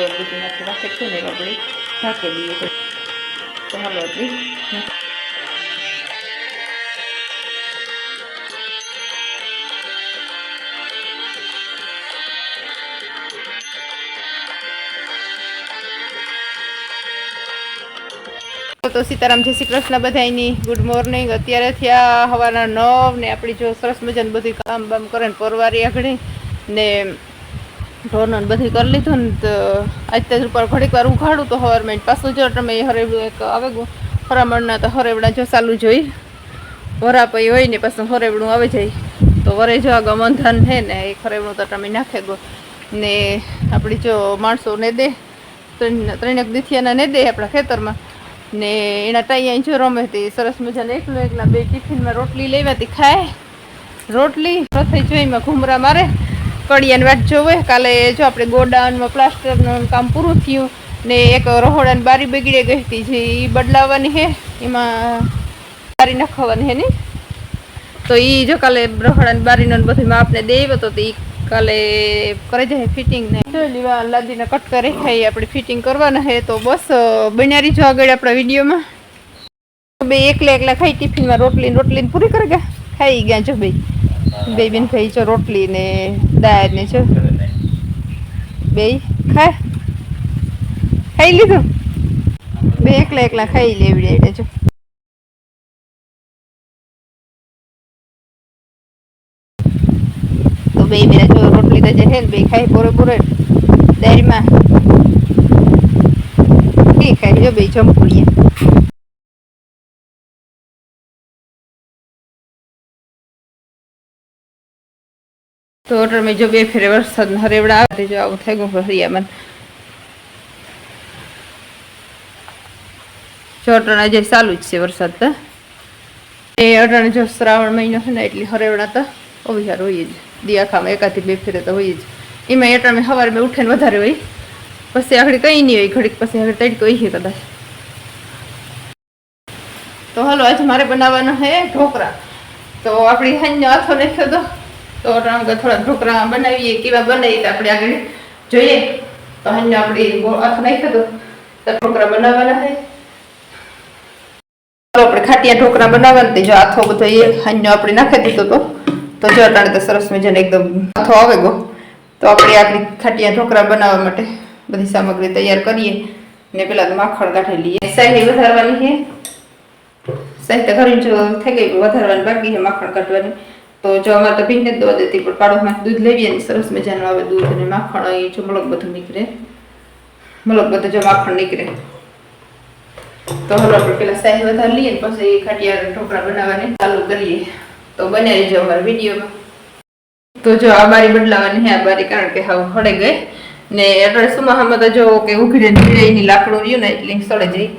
બધું નાખી રાખે છે ને આપણે ઢાંકી દઈએ તો હાલો હજી તો સીતારામ, જય શ્રી કૃષ્ણ બધાયની. ગુડ મોર્નિંગ અત્યારે થયા હવાના નવ ને આપણી જો સરસ મજાનું બધું કામ બામ કરે ને પરવારી આગળ. ને ઢોરનો બધું કરી લીધું ને તો આજ તેજ ઉપર ઘડીક વાર ઉઘાડું તો હવાર મેં પાછું જો તમે હરેવડું એક આવે હરામણના તો હરેવડા જો ચાલુ જોઈ વરા પૈ હોય ને પાછું હરેવડું આવે જાય. તો વરે જો આ ગમંધન છે ને એ હરેવડું તો તમે નાખે ગો. ને આપણી જો માણસો ને દે, ત્રણ, ત્રણેક દીથિયાના ને દે આપણા ખેતરમાં. ને એના ટાઈ જો રમે હતી સરસ મજાને એકલો એકલા બે ટિફિનમાં રોટલી લેવાતી ખાય. રોટલી રથઈ જોઈમાં ઘૂમરા મારે. કડિયાની વાટ જોવે કાલે જો આપણે ગોડાઉનમાં પ્લાસ્ટરનું કામ પૂરું થયું ને એક રહોડાની બારી બગડી ગઈ હતી જે એ બદલાવવાની છે એમાં બારી નાખવાની છે ને તો એ જો કાલે રહોડાની બારીનો બધું માપને દેવો તો એ કાલે કરી જાય ફિટિંગ ને. જો લીવા લાદીને કટ કરી ખાઈ આપણે ફિટિંગ કરવાના છે તો બસ બનારી જો આગળ આપણા વિડીયોમાં. બે એકલા એકલા ખાઈ ટિફિનમાં રોટલી રોટલીને પૂરી કરી ગયા? ખાઈ ગયા જો બે. બે બેન ભાઈ જો રોટલી ને દાળ ને છો. બે ખાય ખાઈ લીધું? બે એકલા એકલા ખાઈ લેવી એટલે તો બે બેના જો રોટલી તો છે બે ખાઈ પૂરે પૂરે. દાળમાં. ખાઈ જો બે જમકુડીએ તો ઓર્ડર મેં જો બે ફેરે વરસાદ હરેવડા આવે જો આવું થઈ ગયું હરિયામાં. જો અટણ જે ચાલુ જ છે વરસાદ તો એ અટણ જો શ્રાવણ મહિનો છે ને, એટલી હરેવડા તો અવિહાર હોય જ. દિયાખામાં એકાથી બે ફેરે તો હોય જ. એમાં મેં સવારે મેં ઉઠે વધારે હોય. પછી આગળ કંઈ નહીં હોય, ઘડીક પછી આગળ તડકો હોય છે કદાચ. તો હાલો, આજે મારે બનાવવાનો છે ઢોકળા. તો આપણી હાંજનો આથો નાખ્યો તો તો અટાણે થોડા ઢોકળા બનાવીએ, કેવા બનાવીએ તો આપણે આગળ જોઈએ. તો અહીંયા આપણે હાથો નાખ્યો તો તો ઢોકળા બનાવવાના છે. આપણે ખાટિયા ઢોકળા બનાવવાના જો આથો બધો એ હન્યો આપણે નાખી દીધો તો. તો જો અટાણે તો સરસ મજાને એકદમ આથો આવે ગયો તો આપણે આપણી ખાટિયા ઢોકળા બનાવવા માટે બધી સામગ્રી તૈયાર કરીએ. ને પેલા તો માખણ કાઢી લઈએ. સાહી વધારવાની છે. સાહી તો ઘરે જો થઈ ગઈ, વધારવાની બાકી છે માખણ કાઢવાની. તો જો અમારે તો ભીને દવા દેતી પણ પાડોમાં દૂધ લેવી અને સરસ મજાનું આવે દૂધ અને માખણ, એ જો મલક બધું નીકળે. મલક બધું જો માખણ નીકળે. તો હવે આપણે પેલા સાહી વધારી લઈએ પછી એ ખાટિયા ઢોકળા બનાવવાને ચાલુ કરીએ. તો બનાવી જો અમારા વિડીયોમાં. તો જો આ બારી બદલાવાની આ બારી કારણ કે હવે હળે ગઈ. ને એટલે સુમાહામાં તો જો કે ઉઘડે એની લાકડું રહ્યું ને એટલે સળે જઈ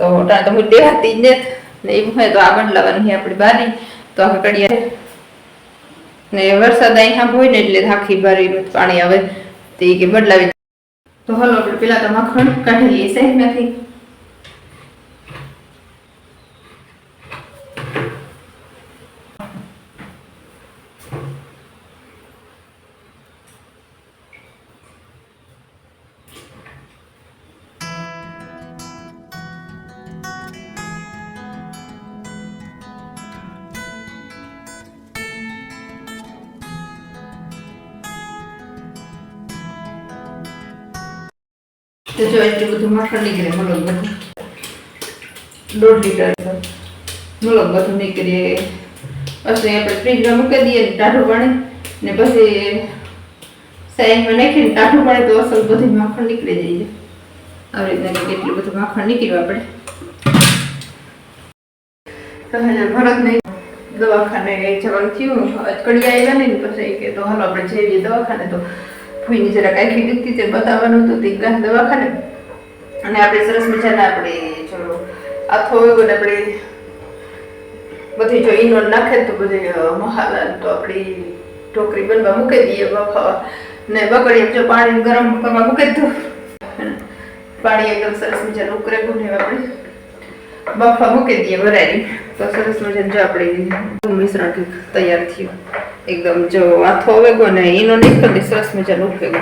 તો તો હું દેહાતી જ ને એવું હોય તો આ બદલાવાની છે આપણી બારી. તો આ કડિયા ને વરસાદ અહીંયા હોય ને એટલે આખી બારી પાણી આવે તે કે બદલાવી તો હાલો આપણે પેલા તો મખણ કાઢી લઈએ સહેમાંથી તો જો એટલું બધું માખણ નીકળે, મલક બધું. દોઢ લીટર મલક બધું નીકળે. પછી આપણે ફ્રીજમાં મૂકી દઈએ ટાઢું પાણી, ને પછી સાઈડમાં નાખીને ટાઢું પાણી તો અસલ બધું માખણ નીકળી જાય આવી રીતના કેટલું બધું માખણ નીકળ્યું આપણે. ભરત નહીં દવાખાને જવાનું થયું. અટકડી આવ્યા ને પછી કે તો હાલો આપણે જઈએ દવાખાને તો ભૂઈની જરાક આખી દુખતી તે બતાવવાનું હતું, તે ગયા દવાખાને. અને આપણે સરસ મજાના આપણે જો આથો હોય ને આપણે બધી જો ઈનો નાખે તો બધી મહાલા તો આપણી ઢોકરી બનવા મૂકી દઈએ બફાવા ને બકડી જો પાણી ગરમ કરવા મૂકી દીધું. પાણી એકદમ સરસ મજાનું ઉકરે ગુને આપણે બફા મૂકી દઈએ ભરાઈ તો સરસ મજાનું જો આપણે મિશ્રણ તૈયાર થયું. એકદમ જો આથો આવે ગયો ને એનો નીકળે સરસ મજાનું ઉફેગો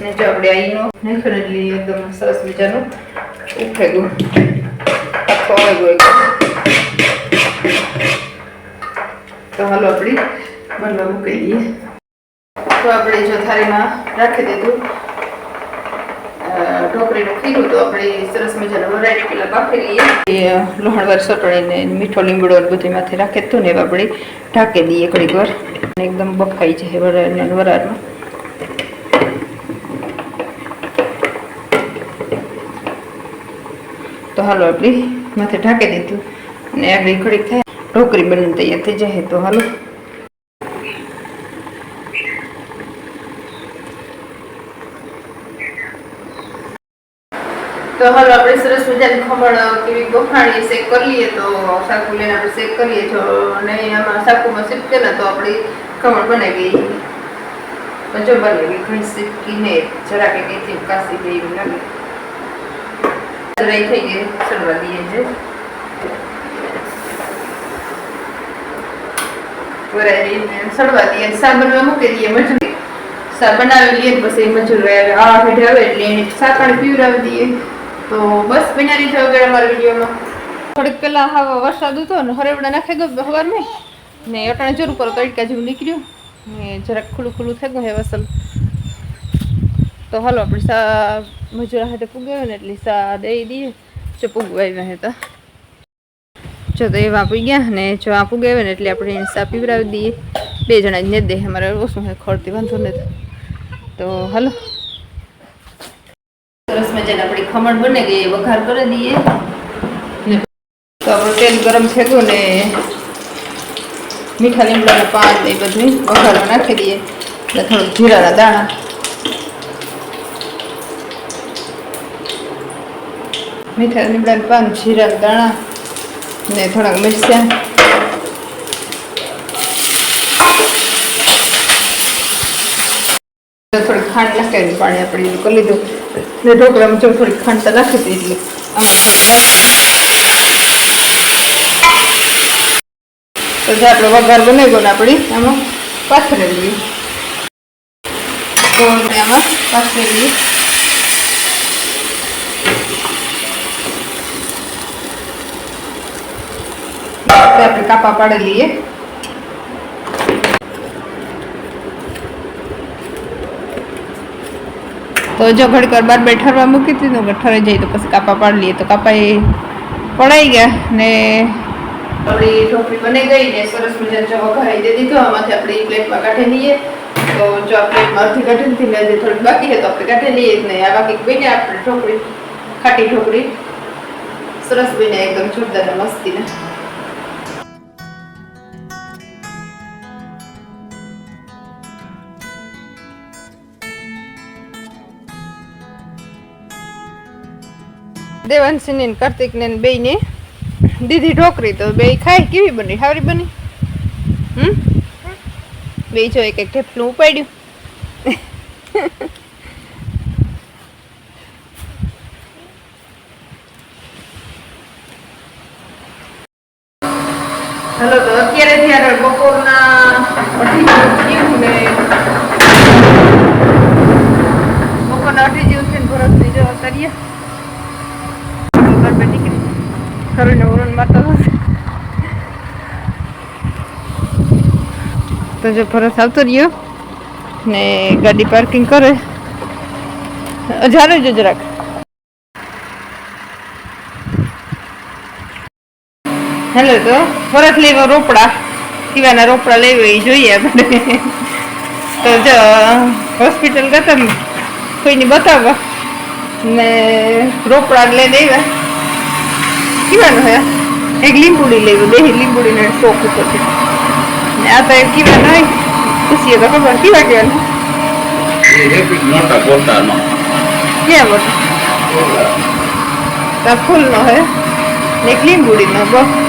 ને જો આપણે આઈનો નાખ્યો ને એટલે એકદમ સરસ મજાનો ઉફેગો આથો વેગો ગયો તો હાલો આપણે બનવા મૂકી દઈએ. તો આપણે જો થાળીમાં રાખી દીધું. ઢોકળીનું ખીરું તો મીઠો લીમડો બધું એમાંથી રાખી દીધું ને આપણે ઢાંકી દઈએ ઘડીક વાર. એકદમ બફાઈ જાય વરાળને વરાળમાં. તો હાલો આપણી માથે ઢાંકી દીધું. અને આગળ ઘડીક થાય. ઢોકરી બનીને તૈયાર થઈ જાય તો હાલો. તો હાલો આપણે સરસ મજાની ખમણ કેવી બફાણીએ શેક કરી તો સાકુ લઈને આપણે શેક કરીએ જો અને આમાં સાકુમાં શીપકે ને તો આપણી ખમણ બનાવી તો બની ઘણી શીપકીને જરા કે કઈથી કાસી ગઈ એવું લાગે. રહી થઈ ગઈ ચડવા દઈએ છે સડવા દઈએ. અને સા બનવા મૂકી દઈએ મજૂરી. બનાવી લઈએ પછી મજૂર આવે. આ હેઠે આવે એટલે એને સાકણ પીવડાવી દઈએ. તો બસ બિના રીતે વગર અમારા વિડીયોમાં. થોડીક પહેલાં હા વરસાદ હતો ને હરેવડા નાખી ગયો સવારમાં ને અટાણે જરૂર પર તડકા જેવું નીકળ્યું. ને જરાક ખુલ્લું ખુલ્લું થઈ ગયું હે વસલ તો હાલો, આપણે સા મજૂરા હાથે પૂગ્યો ને એટલે સા દઈ દઈએ. જો પૂગવા આવ્યા હતા જો તો એવા પૂગ્યા ને જો આ પૂગાવે ને એટલે આપણે સા પીવડાવી દઈએ. બે જણા જ ને દે અમારે ઓછું હે ખોરતી વાંધો નથી. તો હાલો. ખમણ બને ગઈ વઘાર કરી દઈએ. તો આપણું તેલ ગરમ થઈ ને મીઠા લીમડાનું પાન એ બધું વઘારમાં નાખી દઈએ. એટલે થોડુંક જીરાના દાણા. મીઠા લીમડાનું પાન, જીરાના દાણા ને થોડાક મિરચાં. થોડી ખાંડ નાખી પાણી આપણે કરી લીધું. ને ઢોકળામાં જો થોડી ખાંડ તો નાખી દીધી. તો વઘાર બનાવી ગયો. ને આપણી આમાં પાથરી લઈએ તો આપણે આમાં પાથરી લઈએ તો આપણે કાપા પાડી લઈએ તો જો ઘડીક વાર બાર ઠરવા મૂકી દીધું ગઠ્ઠરે જાય તો પછી કાપા પાડી લઈએ. તો કાપા એ પડાઈ ગયા ને આપણી ઢોકળી બની ગઈ ને સરસ મજાનો જો વઘારી દે દીધો. આમાંથી આપણે પ્લેટમાં કાઢી લઈએ. તો જો આપણે અડધી દીધી ને થોડીક બાકી છે તો આપણે કાઢી લઈએ જ નહીં આ બાકી બની આપણે ઢોકળી, ખાટી ઢોકળી. સરસ બને એકદમ જોરદાર ને દેવાંશીને ને કાર્તિકને બેયને. દીધી ઢોકરી તો બે ખાય, કેવી બની? સારી બની? હમ? બે જો એક એક ઠેપલું ઉપાડ્યું હાલો તો અત્યારે ત્યારે બપોરના અઢી જેવું થયું ને બપોરના અઢી જેવું થયું ને ભરતની જો કરીએ બરાબર નીકળી ખરું ઓરણ મારતો હશે તો જો ભરત આવતો રહ્યો ને ગાડી પાર્કિંગ કરે. હજારો જો જરાક. હેલો તો પરત લેવા રોપડા. પીવાના રોપડા લેવા એ જોઈએ આપણે. તો જો હોસ્પિટલ ગયા કોઈને બતાવવા. ને રોપડા લઈને આવ્યા. કીવાનું હે? એક લીંબુડી લેવું, બે લીંબુડી ને શોખ ઉપર છે ને આ તો એક કીવા નહીં પૂછીએ તો ખબર કીવા કહેવાનું એ એક મોટા પોતાનો ક્યાં બધું તો ફૂલ નો હે ને એક લીંબુડી નો બસ